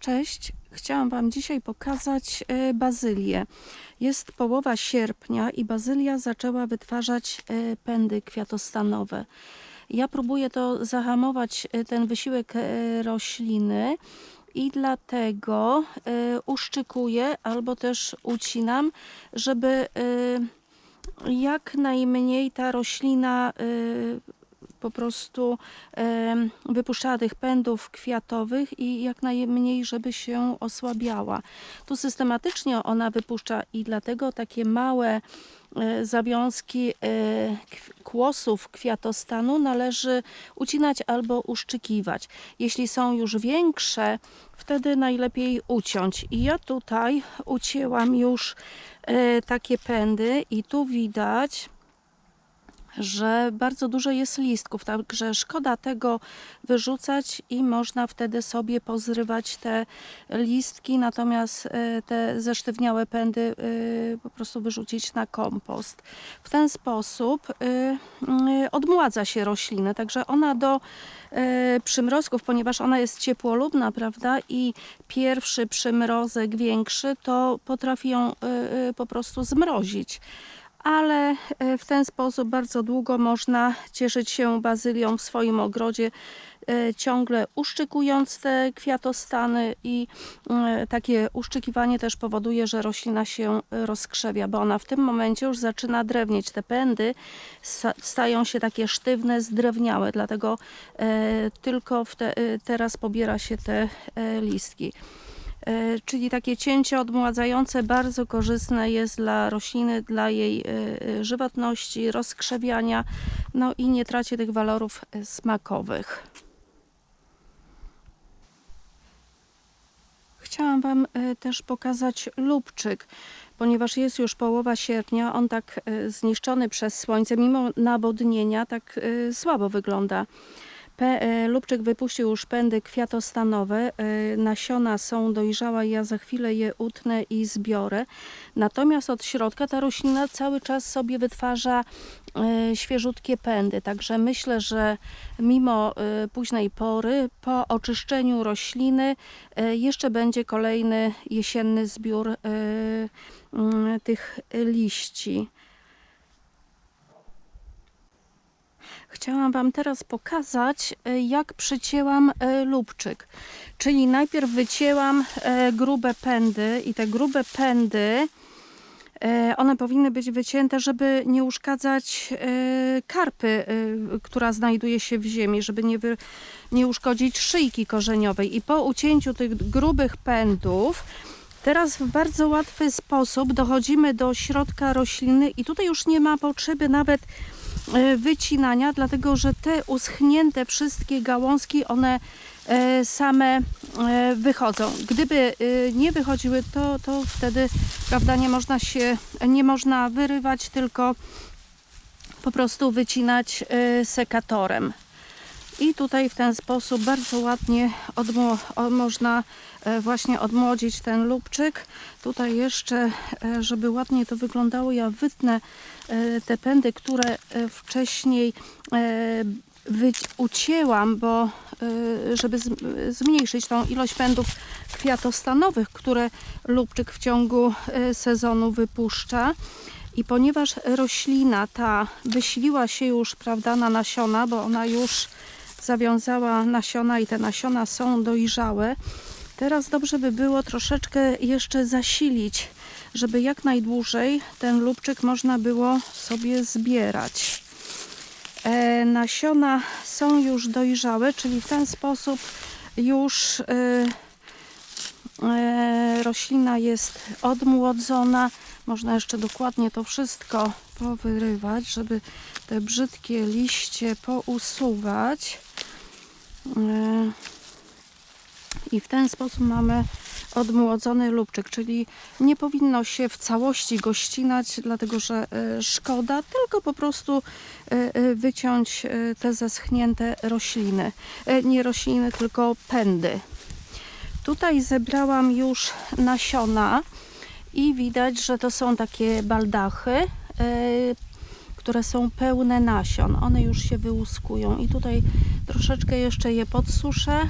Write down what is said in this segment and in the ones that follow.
Cześć, chciałam Wam dzisiaj pokazać e, bazylię. Jest połowa sierpnia i bazylia zaczęła wytwarzać e, pędy kwiatostanowe. Ja próbuję to zahamować, e, ten wysiłek rośliny i dlatego uszczykuję albo też ucinam, żeby jak najmniej ta roślina po prostu wypuszczała tych pędów kwiatowych i jak najmniej, żeby się osłabiała. Tu systematycznie ona wypuszcza i dlatego takie małe e, zawiązki e, kłosów kwiatostanu należy ucinać albo uszczykiwać. Jeśli są już większe, wtedy najlepiej uciąć. I ja tutaj ucięłam już e, takie pędy i tu widać, że bardzo dużo jest listków, także szkoda tego wyrzucać i można wtedy sobie pozrywać te listki, natomiast e, te zesztywniałe pędy e, po prostu wyrzucić na kompost. W ten sposób e, odmładza się roślinę, także ona do przymrozków, ponieważ ona jest ciepłolubna, prawda, i pierwszy przymrozek większy, to potrafi ją po prostu zmrozić ale e, w ten sposób bardzo długo można cieszyć się bazylią w swoim ogrodzie, e, ciągle uszczykując te kwiatostany i e, takie uszczykiwanie też powoduje, że roślina się rozkrzewia, bo ona w tym momencie już zaczyna drewnieć. Te pędy stają się takie sztywne, zdrewniałe, dlatego tylko te, teraz pobiera się te listki. E, Czyli takie cięcie odmładzające bardzo korzystne jest dla rośliny, dla jej e, e, żywotności, rozkrzewiania, no i nie traci tych walorów smakowych. Chciałam Wam też pokazać lubczyk, ponieważ jest już połowa sierpnia, on tak zniszczony przez słońce, mimo nawodnienia, tak słabo wygląda. E, lubczyk wypuścił już pędy kwiatostanowe, e, nasiona są dojrzałe, ja za chwilę je utnę i zbiorę. Natomiast od środka ta roślina cały czas sobie wytwarza e, świeżutkie pędy, także myślę, że mimo późnej pory, po oczyszczeniu rośliny, jeszcze będzie kolejny jesienny zbiór tych liści. Chciałam Wam teraz pokazać, e, jak przycięłam e, lubczyk. Czyli najpierw wycięłam e, grube pędy i te grube pędy, one powinny być wycięte, żeby nie uszkadzać karpy, która znajduje się w ziemi, żeby nie, nie uszkodzić szyjki korzeniowej. I po ucięciu tych grubych pędów, Teraz w bardzo łatwy sposób dochodzimy do środka rośliny i tutaj już nie ma potrzeby nawet wycinania, dlatego że te uschnięte wszystkie gałązki, one e, same e, wychodzą. Gdyby e, nie wychodziły, to, to wtedy prawda, nie można się, nie można wyrywać, tylko po prostu wycinać e, sekatorem. I tutaj w ten sposób bardzo ładnie można e, właśnie odmłodzić ten lubczyk. Tutaj jeszcze, e, żeby ładnie to wyglądało, ja wytnę e, te pędy, które wcześniej ucięłam, bo żeby zmniejszyć tą ilość pędów kwiatostanowych, które lubczyk w ciągu sezonu wypuszcza. I ponieważ roślina ta wysiliła się już, prawda, na nasiona, bo ona już zawiązała nasiona i te nasiona są dojrzałe, teraz dobrze by było troszeczkę jeszcze zasilić, żeby jak najdłużej ten lubczyk można było sobie zbierać. E, nasiona są już dojrzałe, czyli w ten sposób już e, e, roślina jest odmłodzona. Można jeszcze dokładnie to wszystko powyrywać, żeby te brzydkie liście pousuwać. I w ten sposób mamy odmłodzony lubczyk, czyli nie powinno się w całości go ścinać, dlatego że e, szkoda, tylko po prostu e, e, wyciąć te zeschnięte rośliny. Nie rośliny, tylko pędy. Tutaj zebrałam już nasiona i widać, że to są takie baldachy, które są pełne nasion. One już się wyłuskują. I tutaj troszeczkę jeszcze je podsuszę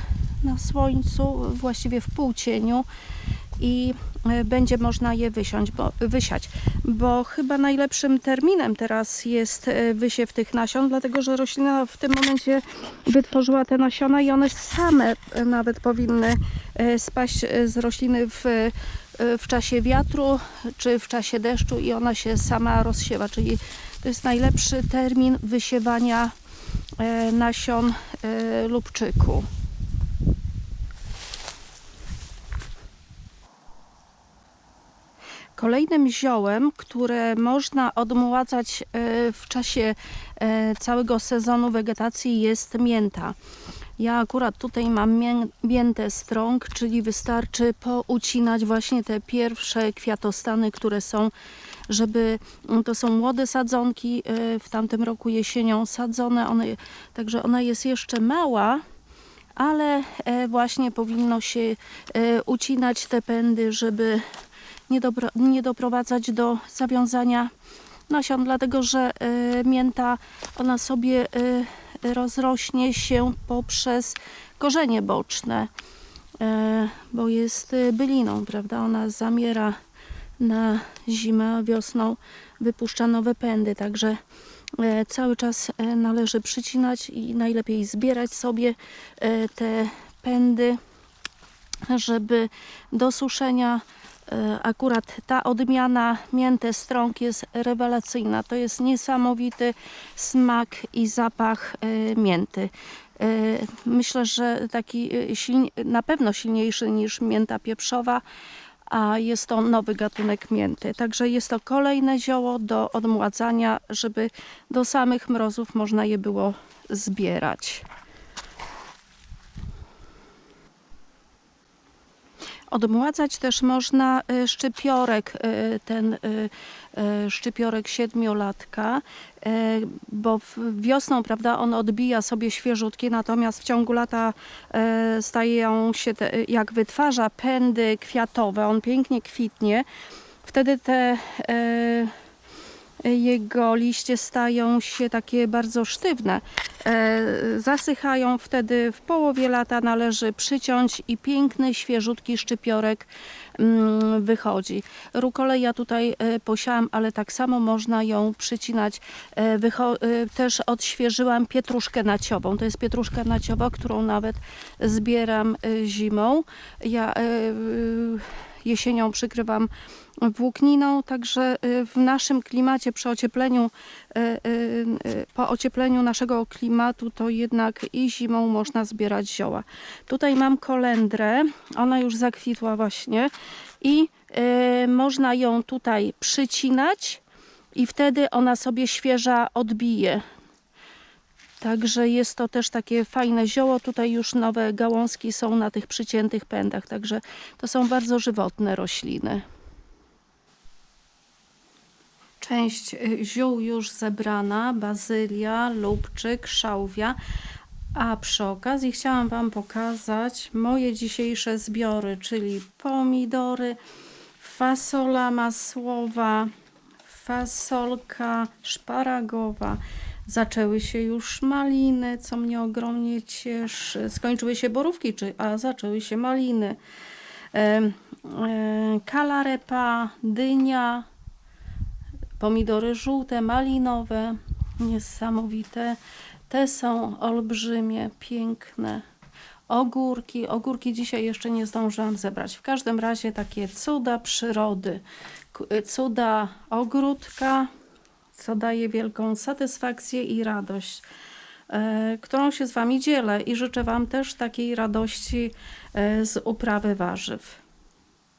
na słońcu, właściwie w półcieniu. I e, będzie można je wysiąść, bo, wysiać, bo chyba najlepszym terminem teraz jest e, wysiew tych nasion, dlatego że roślina w tym momencie wytworzyła te nasiona i one same e, nawet powinny spaść z rośliny w, w czasie wiatru czy w czasie deszczu i ona się sama rozsiewa, czyli to jest najlepszy termin wysiewania e, nasion e, lubczyku. Kolejnym ziołem, które można odmładzać e, w czasie całego sezonu wegetacji jest mięta. Ja akurat tutaj mam mię- miętę strąg, czyli wystarczy poucinać właśnie te pierwsze kwiatostany, które są, żeby to są młode sadzonki, e, w tamtym roku jesienią sadzone, one, także ona jest jeszcze mała, ale e, właśnie powinno się e, ucinać te pędy, żeby nie, nie doprowadzać do zawiązania nasion, dlatego że e, mięta ona sobie rozrośnie się poprzez korzenie boczne, bo jest byliną, prawda? Ona zamiera na zimę, wiosną wypuszcza nowe pędy, także e, cały czas e, należy przycinać i najlepiej zbierać sobie e, te pędy, żeby do suszenia akurat ta odmiana mięte strąg jest rewelacyjna. To jest niesamowity smak i zapach mięty. Myślę, że taki na pewno silniejszy niż mięta pieprzowa, a jest to nowy gatunek mięty. Także jest to kolejne zioło do odmładzania, żeby do samych mrozów można je było zbierać. Odmładzać też można e, szczypiorek, e, ten e, szczypiorek siedmiolatka, bo wiosną, prawda, on odbija sobie świeżutkie, natomiast w ciągu lata stają się, te, jak wytwarza pędy kwiatowe, on pięknie kwitnie, wtedy te jego liście stają się takie bardzo sztywne. E, zasychają wtedy w połowie lata należy przyciąć i piękny, świeżutki szczypiorek mm, wychodzi. Rukolę ja tutaj e, posiałam, ale tak samo można ją przycinać. E, wycho- też odświeżyłam pietruszkę naciową. To jest pietruszka naciowa, którą nawet zbieram zimą. Ja jesienią przykrywam włókniną, także y, w naszym klimacie przy ociepleniu, y, y, po ociepleniu naszego klimatu, to jednak i zimą można zbierać zioła. Tutaj mam kolendrę, ona już zakwitła właśnie i można ją tutaj przycinać i wtedy ona sobie świeża odbije. Także jest to też takie fajne zioło. Tutaj już nowe gałązki są na tych przyciętych pędach, także to są bardzo żywotne rośliny. Część y, ziół już zebrana, bazylia, lubczyk, szałwia. A przy okazji chciałam Wam pokazać moje dzisiejsze zbiory, czyli pomidory, fasola masłowa, fasolka szparagowa. Zaczęły się już maliny, co mnie ogromnie cieszy. Skończyły się borówki, czy, a zaczęły się maliny. E, e, kalarepa, dynia, pomidory żółte, malinowe, niesamowite. Te są olbrzymie, piękne. Ogórki, ogórki dzisiaj jeszcze nie zdążyłam zebrać. W każdym razie takie cuda przyrody, cuda ogródka, co daje wielką satysfakcję i radość, e, którą się z Wami dzielę i życzę Wam też takiej radości e, z uprawy warzyw.